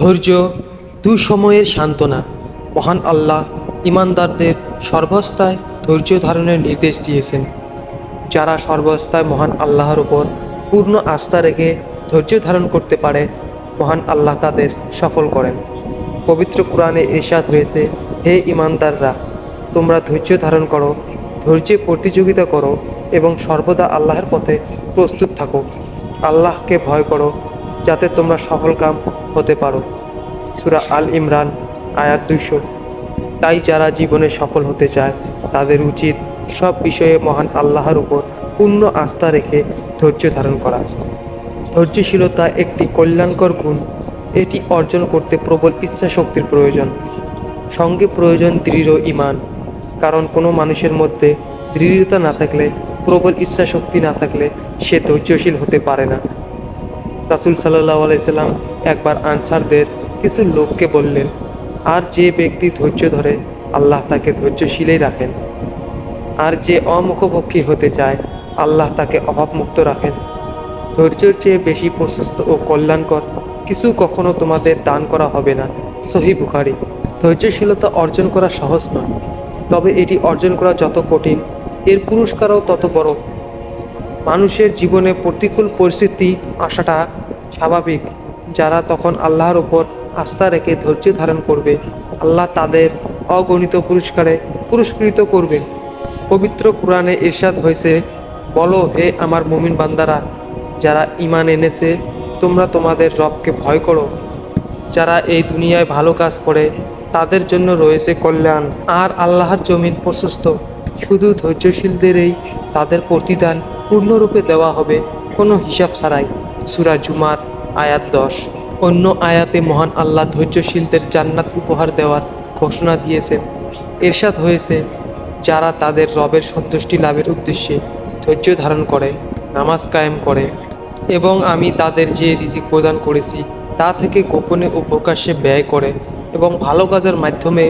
ধৈর্য দুঃসময়ের সান্ত্বনা। মহান আল্লাহ ইমানদারদের সর্বস্থায় ধৈর্য ধারণের নির্দেশ দিয়েছেন। যারা সর্বস্থায় মহান আল্লাহর উপর পূর্ণ আস্থা রেখে ধৈর্য ধারণ করতে পারে, মহান আল্লাহ তাদের সফল করেন। পবিত্র কোরআনে এরশাদ হয়েছে, হে ইমানদাররা, তোমরা ধৈর্য ধারণ করো, ধৈর্যে প্রতিযোগিতা করো এবং সর্বদা আল্লাহর পথে প্রস্তুত থাকো। আল্লাহকে ভয় করো, যাতে তোমরা সফলকাম হতে পারো। সুরা আল ইমরান, আয়াত দুইশো। তাই যারা জীবনে সফল হতে চায়, তাদের উচিত সব বিষয়ে মহান আল্লাহর উপর পূর্ণ আস্থা রেখে ধৈর্য ধারণ করা। ধৈর্যশীলতা একটি কল্যাণকর গুণ। এটি অর্জন করতে প্রবল ইচ্ছা শক্তির প্রয়োজন। সঙ্গে প্রয়োজন দৃঢ় ইমান। কারণ কোনো মানুষের মধ্যে দৃঢ়তা না থাকলে, প্রবল ইচ্ছা শক্তি না থাকলে সে ধৈর্যশীল হতে পারে না। রাসুল সাল্লাহ আলাইসাল্লাম একবার আনসারদের কিছু লোককে বললেন, আর যে ব্যক্তি ধৈর্য ধরে, আল্লাহ তাকে ধৈর্যশীলেই রাখেন। আর যে অমুখপক্ষী হতে চায়, আল্লাহ তাকে অভাবমুক্ত রাখেন। ধৈর্যের চেয়ে বেশি প্রশস্ত ও কল্যাণকর কিছু কখনো তোমাদের দান করা হবে না। সহি বুখারি। ধৈর্যশীলতা অর্জন করা সহজ নয়, তবে এটি অর্জন করা যত কঠিন, এর পুরস্কারও তত বড়। মানুষের জীবনে প্রতিকূল পরিস্থিতি আসাটা স্বাভাবিক। যারা তখন আল্লাহর উপর আস্থা রেখে ধৈর্য ধারণ করবে, আল্লাহ তাদের অগণিত পুরস্কারে পুরস্কৃত করবেন পবিত্র কোরআনে ইরশাদ হয়েছে, বলো হে আমার মুমিন বান্দারা, যারা ইমান এনেছে, তোমরা তোমাদের রবকে ভয় করো। যারা এই দুনিয়ায় ভালো কাজ করে, তাদের জন্য রয়েছে কল্যাণ। আর আল্লাহর জমিন প্রশস্ত, শুধু ধৈর্যশীলদেরই তাদের প্রতিদান পূর্ণরূপে দেওয়া হবে কোনো হিসাব ছাড়াই। সুরা জুমার আয়াত দশ। অন্য আয়াতে মহান আল্লাহ ধৈর্যশীলদের জান্নাত উপহার দেওয়ার ঘোষণা দিয়েছেন। এরশাদ হয়েছে যারা তাদের রবের সন্তুষ্টি লাভের উদ্দেশ্যে ধৈর্য ধারণ করে, নামাজ কায়েম করে এবং আমি তাদের যে রিজিক প্রদান করেছি তা থেকে গোপনে ও প্রকাশ্যে ব্যয় করে এবং ভালো কাজের মাধ্যমে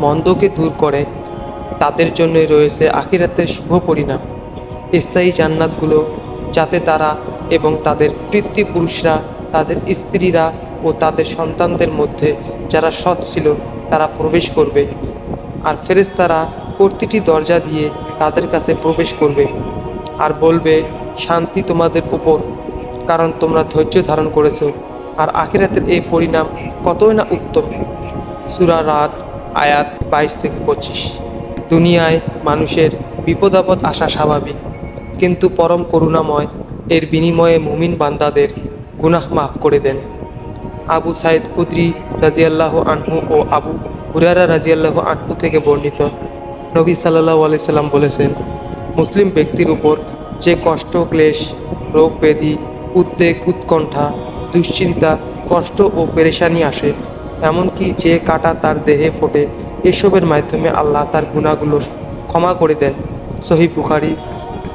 মন্দকে দূর করে, তাদের জন্যই রয়েছে আখিরাতের শুভ পরিণাম। স্থায়ী জান্নাতগুলো যাতে তারা এবং তাদের পিতৃপুরুষরা তাদের স্ত্রীরা ও তাদের সন্তানদের মধ্যে যারা সৎ ছিল, তারা প্রবেশ করবে। আর ফেরেশতারা প্রতিটি দরজা দিয়ে তাদের কাছে প্রবেশ করবে আর বলবে, শান্তি তোমাদের উপর, কারণ তোমরা ধৈর্য ধারণ করেছ। আর আখিরাতের এই পরিণাম কতই না উত্তম। সুরা রাত, আয়াত বাইশ থেকে পঁচিশ। দুনিয়ায় মানুষের বিপদ আপদ আসা স্বাভাবিক। কিন্তু পরম করুণাময়, এর বিনিময়ে মুমিন বান্দাদের গুনাহ মাফ করে দেন। আবু সাইদ কুদ্রি রাজিয়াল্লাহ আনহু ও আবু হুরারা রাজিয়াল্লাহ আনহু থেকে বর্ণিত। নবী সাল্লাহ আলাইসাল্লাম বলেছেন, মুসলিম ব্যক্তির উপর যে কষ্ট, ক্লেশ, রোগ, ব্যাধি, উদ্বেগ, উৎকণ্ঠা, দুশ্চিন্তা, কষ্ট ও পেরেশানি আসে, এমনকি যে কাটা তার দেহে ফোটে, এসবের মাধ্যমে আল্লাহ তার গুণাগুলো ক্ষমা করে দেন। সহি বুখারি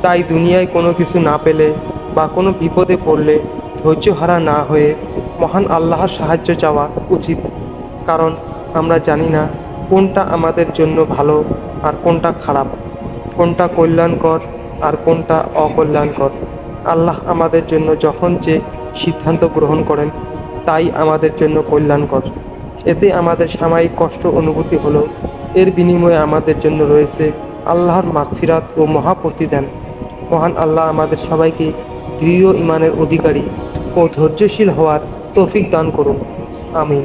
তাই দুনিয়ায় কোনো কিছু না পেলে বা কোনো বিপদে পড়লে ধৈর্যহারা না হয়ে মহান আল্লাহর সাহায্য চাওয়া উচিত। কারণ আমরা জানি না কোনটা আমাদের জন্য ভালো আর কোনটা খারাপ, কোনটা কল্যাণকর আর কোনটা অকল্যাণকর। আল্লাহ আমাদের জন্য যখন যে সিদ্ধান্ত গ্রহণ করেন, তাই আমাদের জন্য কল্যাণকর। এতে আমাদের সাময়িক কষ্ট অনুভূতি হলো। এর বিনিময়ে আমাদের জন্য রয়েছে আল্লাহর মাগফিরাত ও মহাপ্রতিদান। মহান আল্লাহ আমাদের সবাইকে দৃঢ় ইমানের অধিকারী ও ধৈর্যশীল হওয়ার তৌফিক দান করুন। আমিন।